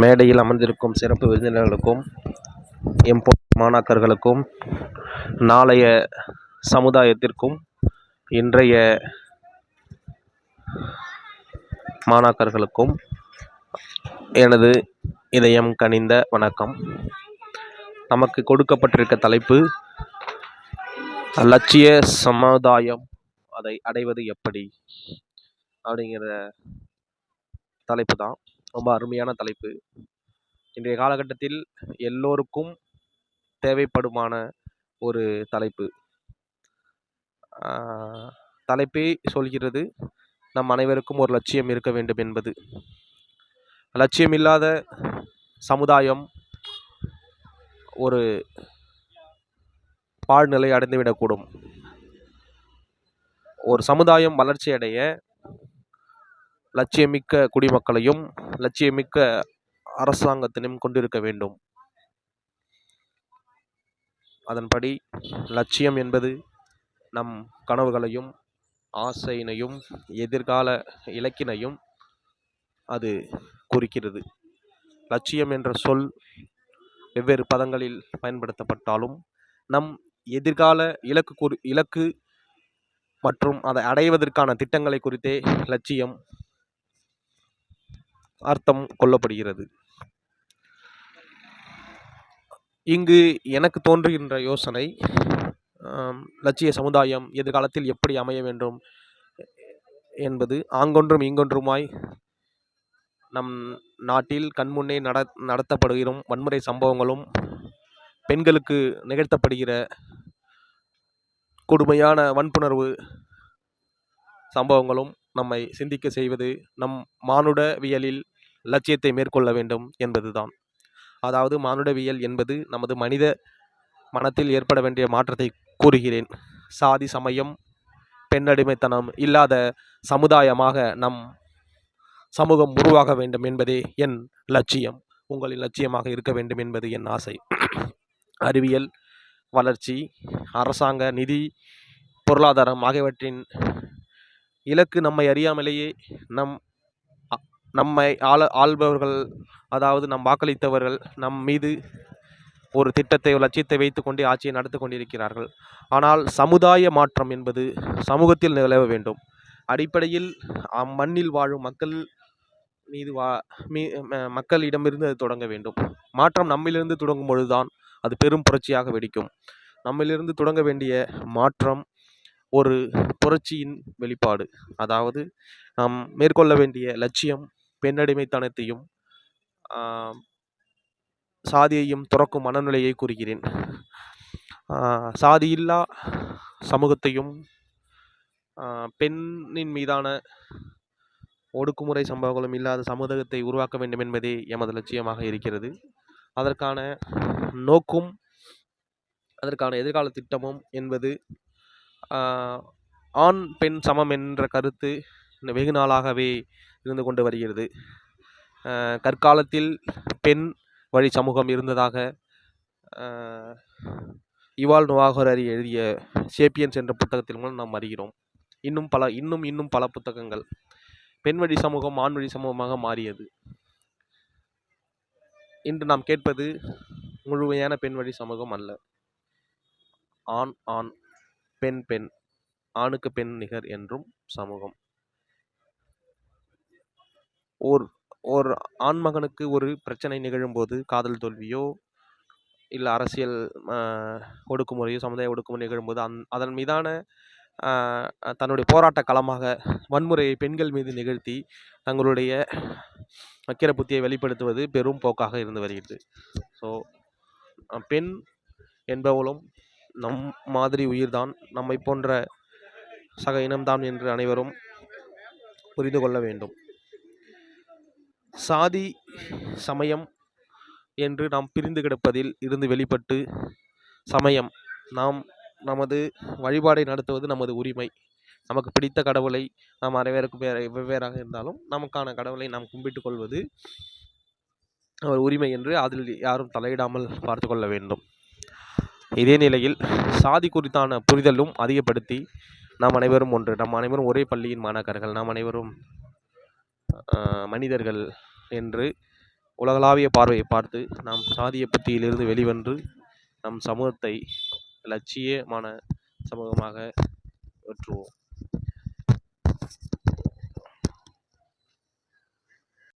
மேடையில் அமர்ந்திருக்கும் சிறப்பு விருந்தினர்களுக்கும் எம் மாணாக்கர்களுக்கும் நாளைய சமுதாயத்திற்கும் இன்றைய மாணாக்கர்களுக்கும் எனது இதயம் கனிந்த வணக்கம். நமக்கு கொடுக்கப்பட்டிருக்க தலைப்பு லட்சிய சமுதாயம் அதை அடைவது எப்படி? அப்படிங்கிற தலைப்பு தான். ரொம்ப அருமையான தலைப்பு. இன்றைய காலகட்டத்தில் எல்லோருக்கும் தேவைப்படுமான ஒரு தலைப்பு. தலைப்பே சொல்கிறது நம் அனைவருக்கும் ஒரு லட்சியம் இருக்க வேண்டும் என்பது. லட்சியம் இல்லாத சமுதாயம் ஒரு பாழ்நிலை அடைந்துவிடக்கூடும். ஒரு சமுதாயம் வளர்ச்சி அடைய லட்சியமிக்க குடிமக்களையும் லட்சியமிக்க அரசாங்கத்தினையும் கொண்டிருக்க வேண்டும். அதன்படி லட்சியம் என்பது நம் கனவுகளையும் ஆசையினையும் எதிர்கால இலக்கினையும் அது குறிக்கிறது. லட்சியம் என்ற சொல் வெவ்வேறு பதங்களில் பயன்படுத்தப்பட்டாலும் நம் எதிர்கால இலக்கு குறி இலக்கு மற்றும் அதை அடைவதற்கான திட்டங்களை குறித்தே லட்சியம் அர்த்தம் கொள்ளப்படுகிறது. இங்கு எனக்கு தோன்றுகின்ற யோசனை லட்சிய சமுதாயம் எதிர்காலத்தில் எப்படி அமைய வேண்டும் என்பது. ஆங்கொன்றும் இங்கொன்றுமாய் நம் நாட்டில் கண்முன்னே நட நடத்தப்படுகிறோம். வன்முறை சம்பவங்களும் பெண்களுக்கு நிகழ்த்தப்படுகிற கொடுமையான வன்புணர்வு சம்பவங்களும் நம்மை சிந்திக்க செய்வது நம் மானுடவியலில் லட்சியத்தை மேற்கொள்ள வேண்டும் என்பதுதான். அதாவது மானுடவியல் என்பது நமது மனித மனத்தில் ஏற்பட வேண்டிய மாற்றத்தை கூறுகிறேன். சாதி சமயம் பெண்ணடிமைத்தனம் இல்லாத சமுதாயமாக நம் சமூகம் உருவாக வேண்டும் என்பதே என் லட்சியம். உங்களின் லட்சியமாக இருக்க வேண்டும் என்பது என் ஆசை. அறிவியல் வளர்ச்சி அரசாங்க நிதி பொருளாதாரம் ஆகியவற்றின் இலக்கு நம்மை அறியாமலேயே நம் நம்மை ஆள ஆள்பவர்கள் அதாவது நம் வாக்களித்தவர்கள் நம் மீது ஒரு திட்டத்தை லட்சியத்தை வைத்துக்கொண்டே ஆட்சியை நடத்தி கொண்டிருக்கிறார்கள். ஆனால் சமுதாய மாற்றம் என்பது சமூகத்தில் நிலவ வேண்டும். அடிப்படையில் அம்மண்ணில் வாழும் மக்கள் மீது வா மீ மக்களிடமிருந்து அது தொடங்க வேண்டும். மாற்றம் நம்மிலிருந்து தொடங்கும் பொழுதுதான் அது பெரும் புரட்சியாக வெடிக்கும். நம்மிலிருந்து தொடங்க வேண்டிய மாற்றம் ஒரு புரட்சியின் வெளிப்பாடு. அதாவது நாம் மேற்கொள்ள வேண்டிய லட்சியம் பெண்ணடிமைத்தனத்தையும் சாதியையும் துறக்கும் மனநிலையை கூறுகிறேன். சாதியில்லா சமூகத்தையும் பெண்ணின் மீதான ஒடுக்குமுறை சம்பவங்களும் இல்லாத சமூகத்தை உருவாக்க வேண்டும் என்பதே எமது லட்சியமாக இருக்கிறது. அதற்கான நோக்கும் அதற்கான எதிர்கால திட்டமும் என்பது ஆண் பெண் சமம் என்ற கருத்து வெகு நாளாகவே இருந்து கொண்டு வருகிறது. கற்காலத்தில் பெண் வழி சமூகம் இருந்ததாக இவால் நுவாகரரி எழுதிய சேப்பியன்ஸ் என்ற புத்தகத்தில் மூலம் நாம் அறிகிறோம். இன்னும் பல இன்னும் இன்னும் பல புத்தகங்கள். பெண் வழி சமூகம் ஆண் வழி சமூகமாக மாறியது. இன்று நாம் கேட்பது முழுமையான பெண் வழி சமூகம் அல்ல. ஆண் ஆண் பெண் பெண் ஆணுக்கு பெண் நிகர் என்றும் சமூகம். ஓர் ஓர் ஆண்மகனுக்கு ஒரு பிரச்சனை நிகழும்போது காதல் தோல்வியோ இல்லை அரசியல் ஒடுக்குமுறையோ சமுதாய ஒடுக்குமுறை நிகழும்போது அந் அதன் மீதான தன்னுடைய போராட்ட களமாக வன்முறையை பெண்கள் மீது நிகழ்த்தி தங்களுடைய வக்கிர புத்தியை வெளிப்படுத்துவது பெரும் போக்காக இருந்து வருகிறது. ஸோ பெண் என்பவளும் நம் மாதிரி உயிர்தான். நம்மை போன்ற சக இனம்தான் என்று அனைவரும் புரிந்து கொள்ள வேண்டும். சாதி சமயம் என்று நாம் பிரிந்து கிடப்பதில் இருந்து வெளிப்பட்டு சமயம். நாம் நமது வழிபாடை நடத்துவது நமது உரிமை. நமக்கு பிடித்த கடவுளை நாம் அனைவருக்கும் வேற வெவ்வேறாக இருந்தாலும் நமக்கான கடவுளை நாம் கும்பிட்டுக் கொள்வது ஒரு உரிமை என்று அதில் யாரும் தலையிடாமல் பார்த்து கொள்ள வேண்டும். இதே நிலையில் சாதி குறித்தான புரிதலும் அதிகப்படுத்தி நாம் அனைவரும் ஒன்று. நம் அனைவரும் ஒரே பள்ளியின் மாணாக்கர்கள். நாம் அனைவரும் மனிதர்கள் என்று உலகளாவிய பார்வையை பார்த்து நாம் சாதிய புத்தியிலிருந்து வெளிவந்து நம் சமூகத்தை லட்சியமான சமூகமாக மாற்றுவோம்